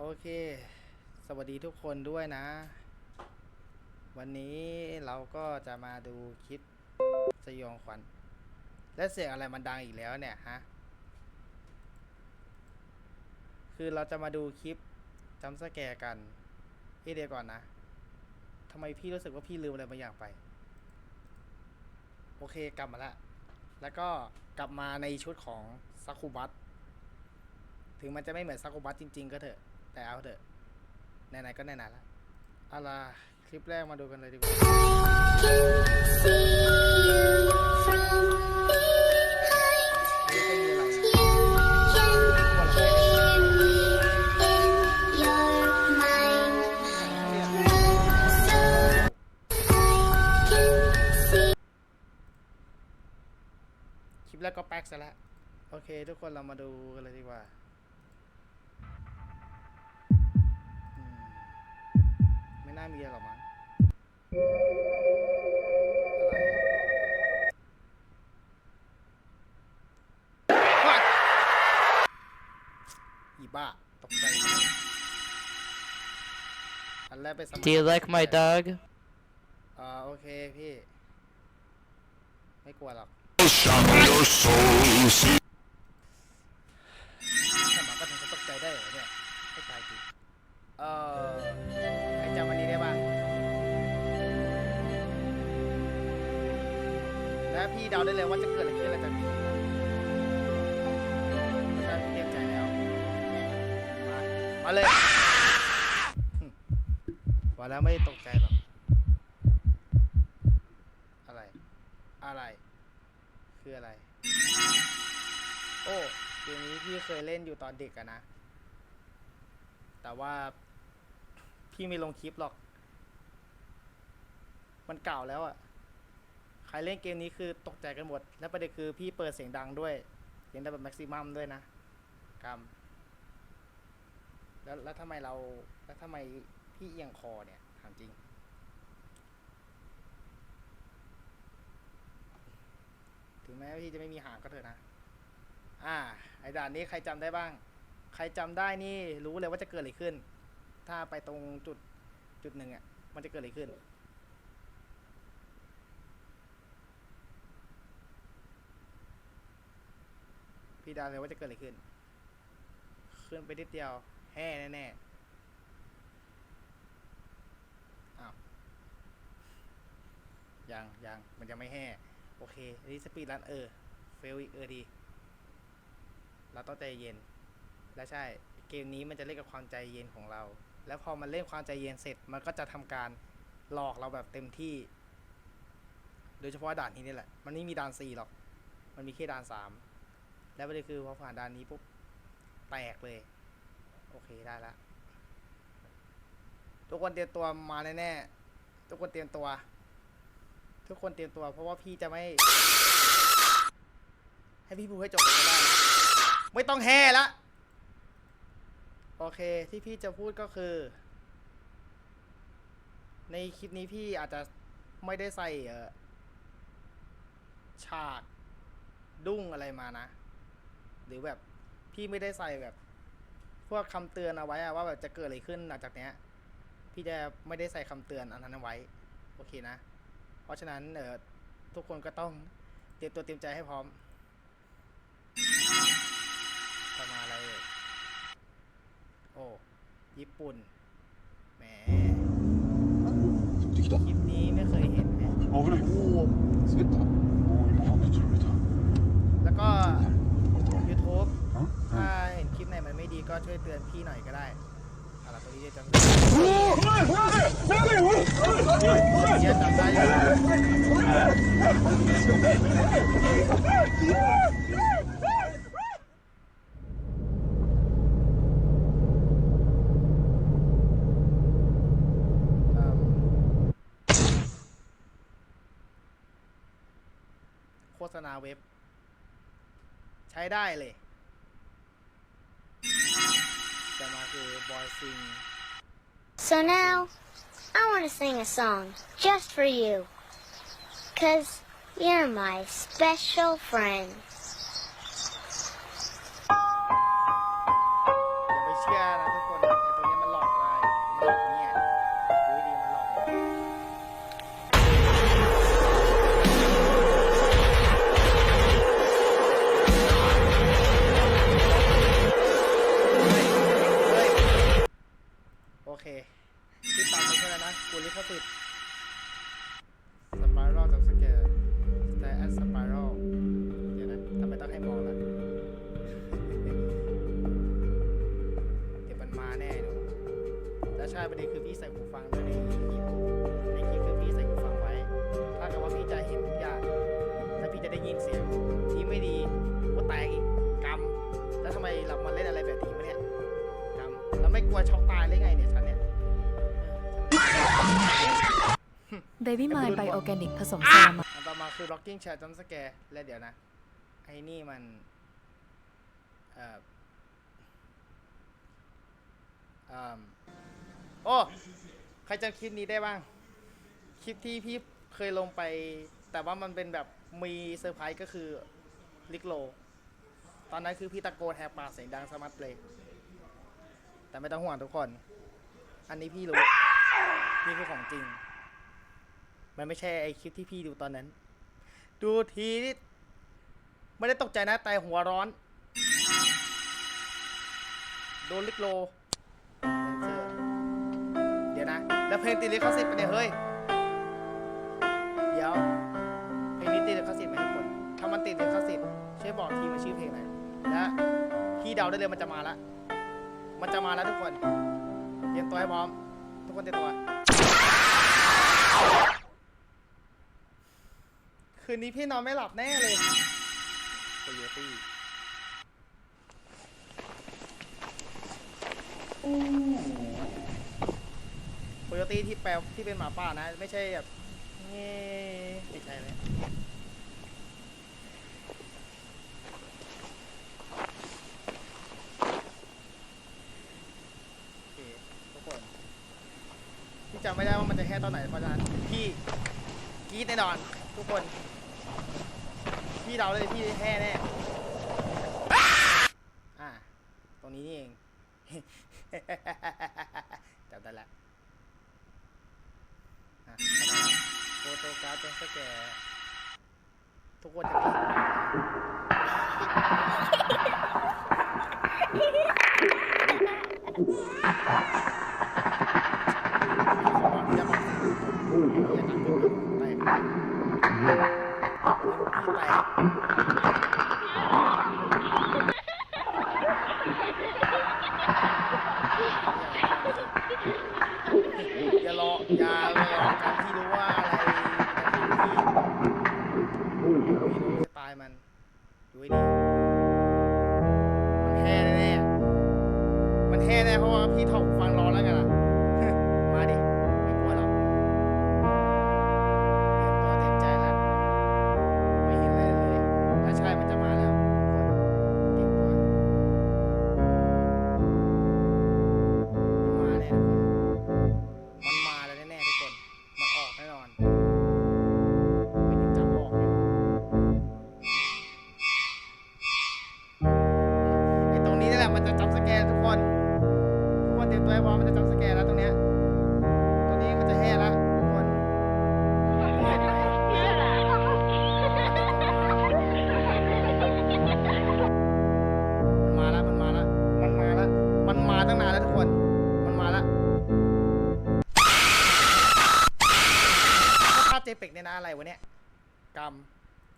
โอเค สวัสดีทุกคนด้วยนะ วันนี้เราก็จะมาดูคลิปสยองขวัญ และเสียงอะไรมันดังอีกแล้วเนี่ยฮะ คือเราจะมาดูคลิปจำสแกร์กันเฮ้ยเดียวก่อนนะทำไมพี่รู้สึกว่าพี่ลืมอะไรบางอย่างไป โอเคกลับมาแล้วแล้วก็กลับมาในชุดของซักคุบัตถึงมันจะไม่เหมือนซักคุบัตจริง ๆ ก็เถอะ แต่เอาเถอะไหนๆก็ไหนๆแล้วเอาล่ะคลิปแรกมาดูกันเลยดีกว่า คลิปแรกก็แป๊กซะแล้ว โอเค ทุกคนเรามาดูกันเลยดีกว่า น่ามีอะไรหรอกมั้งอะไรว้ายอีบ้าตกใจหมดเลยอันแรกเป็นสมา Do you like my dog? อ่าโอเคพี่ ไม่กลัวหรอก your soul. See มาเลยว่าแล้วไม่ตกใจหรอก อะไร อะไร คืออะไร โอ้เกมนี้พี่เคยเล่นอยู่ตอนเด็กอะนะ แต่ว่า พี่ไม่ลงคลิปหรอก มันเก่าแล้วอะใครเล่นเกมนี้คือตกใจกันหมด และประเด็นคือพี่เปิดเสียงดังด้วย เสียงดังแบบแม็กซิมัมด้วยนะกรรม แล้วแล้วทำไมเราแล้วทำไมพี่เอียงคอเนี่ยถามจริง ถึงแม้ว่าพี่จะไม่มีหางก็เถอะนะ อ่า ไอ้ด่านนี้ใครจำได้บ้าง ใครจำได้นี่รู้เลยว่าจะเกิดอะไรขึ้น ถ้าไปตรงจุดจุดหนึ่งอะ มันจะเกิดอะไรขึ้นพี่ดาเลยว่าจะเกิดอะไรขึ้น ขึ้นไปนิดเดียว แห่แน่ๆอ้าวยังยังมันยังไม่แห่โอเคอันนี้สปีดรันเออ เฟลอีกเออดี เราต้องใจเย็น และใช่ เกมนี้มันจะเล่นกับความใจเย็นของเรา แล้วพอมันเล่นความใจเย็นเสร็จ มันก็จะทำการหลอกเราแบบเต็มที่ โดยเฉพาะด่านนี้นี่แหละ มันไม่มีด่านสี่หรอก มันมีแค่ด่านสาม แล้วประเด็นคือพอผ่านด่านนี้ปุ๊บ แตกเลย โอเคได้ละทุกคนเตรียมตัวมาแน่ๆทุกคนเตรียมตัว ทุกคนเตรียมตัว เพราะว่าพี่จะไม่ ให้พี่พูดให้จบเลยก็ได้นะไม่ต้องแห่ละโอเคที่พี่จะพูดก็คือ ในคลิปนี้พี่อาจจะไม่ได้ใส่เอ่อฉากดุ้งอะไรมานะ หรือแบบพี่ไม่ได้ใส่แบบ พวกคำเตือนเอาไว้อะว่าแบบจะเกิดอะไรขึ้นหลังจากเนี้ย พี่จะไม่ได้ใส่คำเตือนอันนั้นเอาไว้ โอเคนะ เพราะฉะนั้นเออทุกคนก็ต้องเตรียมตัวเตรียมใจให้พร้อมจะมาอะไรเอ่ยโอ้ ญี่ปุ่น แหม できた คลิปนี้ไม่เคยเห็นแฮะ 危ないおお滑ったおお今半分ずれた แล้วก็ これ ไม่ดีก็ช่วยเตือนพี่หน่อยก็ได้อาล่ะตัวนี้จะจำเยอะจำได้อยู่อิ่มโฆษณาเว็บ ใช้ได้เลย So now, I want to sing a song just for you. Cause you're my special friend. ช่ประเด็นคือพี่ใส่หูฟังด้วยในคลิปในคลิปคือพี่ใส่หูฟังไว้ ถ้าเกิดว่าพี่จะเห็นทุกอย่างถ้าพี่จะได้ยินเสียงที่ไม่ดีก็แตกอีกกรรมแล้วทำไมเรามาเล่นอะไรแบบนี้วะเนี่ยกรรมแล้วไม่กลัวช็อกตายเลยไงเนี่ยฉันเนี่ย Baby m i n d Bio Organic ผสมอะโซลามาอันต่อมาคือ rocking chair jump scare แล้วเดี๋ยวนะ ไอ้นี่มันเอ่อ โอ้ใครจำคลิปนี้ได้บ้าง คลิปที่พี่เคยลงไป แต่ว่ามันเป็นแบบมีเซอร์ไพรส์ก็คือลิกโล ตอนนั้นคือพี่ตะโกนแหกปากเสียงดังสมัดเลยแต่ไม่ต้องห่วงทุกคน อันนี้พี่รู้ นี่คือของจริง มันไม่ใช่ไอคลิปที่พี่ดูตอนนั้น ดูทีนี่ไม่ได้ตกใจนะแต่หัวร้อน โดนลิกโล ล้วเพลงติดลิขสิทธิ์ไปะเนี่ยเฮ้ย เดี๋ยวเพลงนี้ติดลิขสิทธิ์ไหมทุกคน ถ้ามันติดลิขสิทธิ์ช่วยบอกทีมาชื่อเพลงหน่อยและพี่เดาได้เลยมันจะมาละ มันจะมาแล้วทุกคน เตรียมตัวให้พร้อม ทุกคนเตรียมตัว คืนนี้พี่นอนไม่หลับแน่เลยโคโยตี้โค โยตี้ที่แปลที่เป็นหมาป่านะ ไม่ใช่แบบเงี้ไม่ใช่เลยโอเคทุกคนพี่จำไม่ได้ว่ามันจะแค่ตอนไหนเพราะฉะนั้นพี่กรีดแน่นอน ทุกคน พี่เดาเลยพี่แห่แน่อ่าตรงนี้นี่เอง โฟโต้การ์ดเป็นสแกนทุกคนจะ กเนี่ยนะอะไรวะเนี่ยกรรม